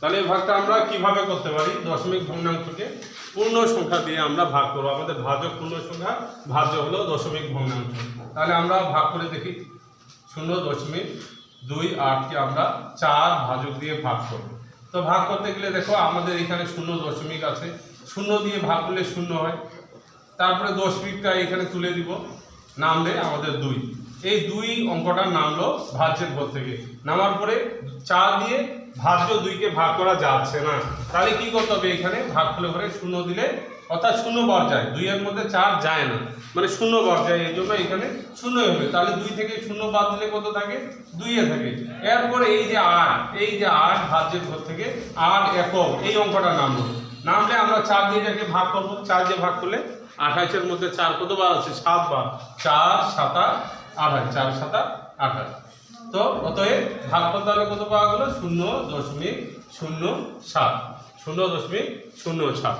তাহলে এই ভাগটা আমরা কীভাবে করতে পারি? দশমিক ভগ্নাংশকে পূর্ণ সংখ্যা দিয়ে আমরা ভাগ করব। আমাদের ভাজক পূর্ণ সংখ্যা, ভাজ্য হলো দশমিক ভগ্নাংশ। তাহলে আমরা ভাগ করে দেখি। শূন্য দশমিক দুই আটকে আমরা চার ভাজক দিয়ে ভাগ করব। তো ভাগ করতে গেলে দেখো, আমাদের এখানে শূন্য দশমিক আছে। শূন্য দিয়ে ভাগ করলে শূন্য হয়। তারপরে দশমিকটা এখানে তুলে দিব। নামলে আমাদের দুই। এই দুই অঙ্কটা নামলো ভাজ্যের ঘর থেকে। নামার পরে চার দিয়ে ভাজ্য দুইকে ভাগ করা যাচ্ছে না। তাহলে কি করতে হবে এখানে? ভাগ করলে ঘরে শূন্য দিলে, অর্থাৎ শূন্য বার যায় দুইয়ের মধ্যে চার যায় না। মানে শূন্য বার যায় এই জন্য এখানে শূন্য হবে। তাহলে দুই থেকে শূন্য বাদ দিলে কত থাকে? দুইয়ে থাকে। এরপরে এই যে আট, এই যে আট ভাজ্যের ঘর থেকে আট একক, এই অঙ্কটা নামলো। নামলে আমরা চার দিয়ে এটাকে ভাগ করব। চার দিয়ে ভাগ করলে আঠাইশের মধ্যে চার কত বার আছে? সাত বার। চার সাতা আঠাশ চার সাতা আঠাশ তো অতএব ভাগ করতে কত পাওয়া গেল? শূন্য দশমিক শূন্য সাত। শূন্য দশমিক শূন্য সাত।